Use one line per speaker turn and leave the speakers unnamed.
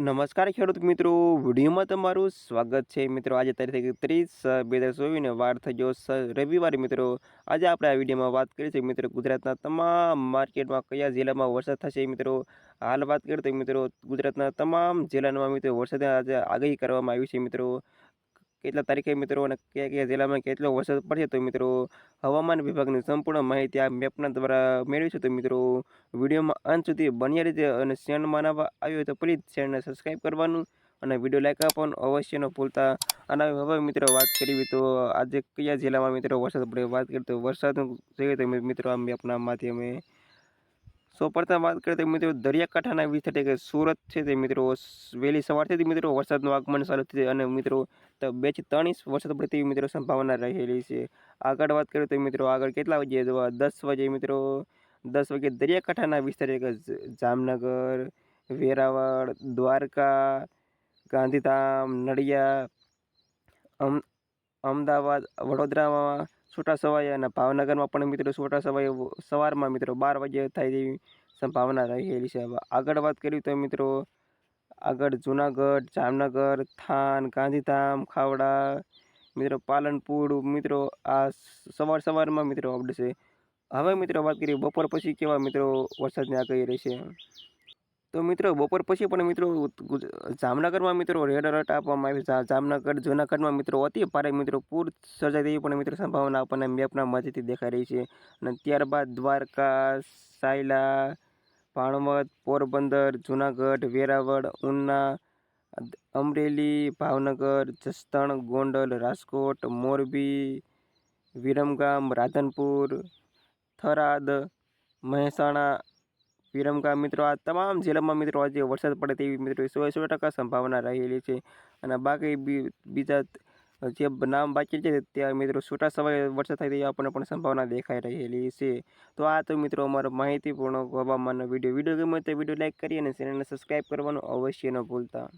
નમસ્કાર ખેડૂત મિત્રો, વિડીયોમાં તમારું સ્વાગત છે. મિત્રો, આજે તારીખ ત્રીસ બે હજાર ચોવીસને વાર થઈ સ- રવિવારે મિત્રો. આજે આપણે આ વિડીયોમાં વાત કરીશું મિત્રો ગુજરાતના તમામ માર્કેટમાં કયા જિલ્લામાં વરસાદ થશે મિત્રો. હાલ વાત કરીએ તો મિત્રો ગુજરાતના તમામ જિલ્લામાં મિત્રો વરસાદ આજે આગાહી કરવામાં આવી છે મિત્રો. કેટલા તારીખે મિત્રો અને કયા કયા જિલ્લામાં કેટલો વરસાદ પડશે તો મિત્રો હવામાન વિભાગની સંપૂર્ણ માહિતી આ મેપના દ્વારા મેળવીશું તો મિત્રો વિડીયોમાં અંત સુધી બન્યા રીતે અને શેર માનવા આવ્યો તો પ્લીઝ શેરને સબસ્ક્રાઈબ કરવાનું અને વીડિયો લાઈક આપવાનું અવશ્ય ન ભૂલતા. અને હવે મિત્રો વાત કરીએ તો આજે કયા જિલ્લામાં મિત્રો વરસાદ પડે વાત કરીએ તો વરસાદ જોઈએ તો મિત્રો આ મેપના માધ્યમે સૌ પ્રથમ વાત કરીએ તો મિત્રો દરિયાકાંઠાના વિસ્તાર એટલે કે સુરત છે તે મિત્રો વહેલી સવારથી મિત્રો વરસાદનું આગમન ચાલુ થયું અને મિત્રો તો બેથી ત્રણ વરસાદ પડે તેવી મિત્રો સંભાવના રહેલી છે. આગળ વાત કરીએ તો મિત્રો આગળ કેટલા વાગે દસ વાગે મિત્રો દસ વાગે દરિયાકાંઠાના વિસ્તાર જામનગર, વેરાવળ, દ્વારકા, ગાંધીધામ નડિયા અમ, અમદાવાદ, વડોદરામાં છોટા સવાઈ અને ભાવનગરમાં પણ મિત્રો છોટા સવાઈ સવારમાં મિત્રો બાર વાગે થાય તેવી સંભાવના રહેલી છે. આગળ વાત કરીએ તો મિત્રો આગળ જુનાગઢ, જામનગર, થાન, ગાંધીધામ, ખાવડા, મિત્રો પાલનપુર, મિત્રો આ સવાર સવારમાં મિત્રો આવડશે હવે મિત્રો વાત કરીએ બપોર પછી કેવા મિત્રો વરસાદની આગાહી રહેશે. તો મિત્રો બપોર પછી પણ મિત્રો જામનગરમાં મિત્રો રેડ એલર્ટ આપવામાં આવ્યું છે. જામનગર, જૂનાગઢમાં મિત્રો અતિ ભારે મિત્રો પૂર સર્જાય તેવી પણ મિત્રો સંભાવના આપણને મેપના મદદથી દેખાઈ રહી છે. અને ત્યારબાદ દ્વારકા, સાયલા ભાણવડ પોરબંદર, જુનાગઢ, વેરાવળ, ઉના, અમરેલી, ભાવનગર, જસદણ, ગોંડલ, રાજકોટ, મોરબી, વિરમગામ, રાધનપુર, થરાદ, મહેસાણા. વિરમગામ મિત્રો, આ તમામ જિલ્લામાં મિત્રો આજે વરસાદ પડે તેવી મિત્રો સો સો ટકા સંભાવના રહેલી છે. અને બાકી બીજા જે નામ બાકી છે ત્યાં મિત્રો છૂટા સમયે વરસાદ થાય તેવી આપણને પણ સંભાવના દેખાઈ રહેલી છે. તો આ તો મિત્રો અમારો માહિતીપૂર્ણ હવામાનનો વીડિયો. વીડિયો ગમે તો વીડિયો લાઇક કરી અને ચેનલને સબસ્ક્રાઈબ કરવાનું અવશ્ય ન ભૂલતા.